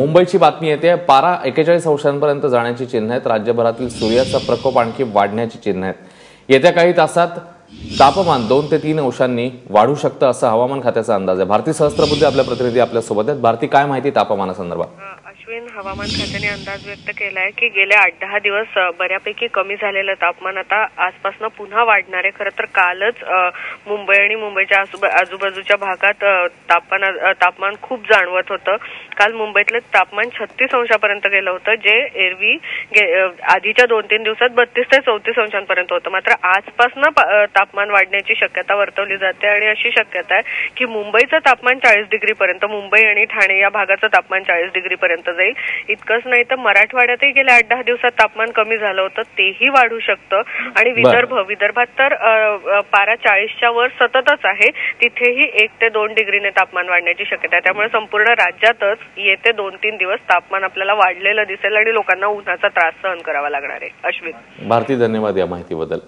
मुंबईची बातमी येते. पारा एकेचाळीस अंशांपर्यंत जाण्याची चिन्ह आहेत. राज्यभरातील सूर्याचा प्रकोप आणखी वाढण्याची चिन्ह आहेत. येत्या काही तासात तापमान दोन ते तीन अंशांनी वाढू शकतं असं हवामान खात्याचा अंदाज आहे. भारती सहस्त्रबुद्धी आपल्या प्रतिनिधी आपल्यासोबत आहेत. भारती काय माहिती तापमानासंदर्भात? अश्विन हवामान खात्याने अंदाज व्यक्त केलाय की गेले आठ दहा दिवस बऱ्यापैकी कमी झालेलं तापमान आता आजपासून पुन्हा वाढणार आहे. खरं तर कालच मुंबई आणि मुंबईच्या आजूबा- आजूबाजूच्या भागात तापमान तापमान खूप जाणवत होतं. काल मुंबईतलं तापमान छत्तीस अंशापर्यंत गेलं होतं जे एरवी गे- आधीच्या दोन तीन दिवसात बत्तीस ते चौतीस अंशांपर्यंत होतं. मात्र आजपासून तापमान वाढण्याची शक्यता वर्तवली जाते आणि अशी शक्यता आहे की मुंबईचं तापमान चाळीस डिग्री पर्यंत मुंबई आणि ठाणे या भागाचं तापमान चाळीस डिग्री पर्यंत जाईल. इतकंच नाही तर मराठवाड्यातही गेल्या आठ दहा दिवसात तापमान कमी झालं होतं तेही वाढू शकतं. आणि विदर्भ विदर्भात तर पारा चाळीसच्या वर सततच आहे. तिथेही एक ते दोन डिग्रीने तापमान वाढण्याची शक्यता आहे. त्यामुळे संपूर्ण राज्यातच येते दोन तीन दिवस तापमान आपल्याला वाढलेलं दिसेल आणि लोकांना उन्हाचा त्रास सहन करावा लागणार आहे. अश्विन. भारती धन्यवाद या माहितीबद्दल.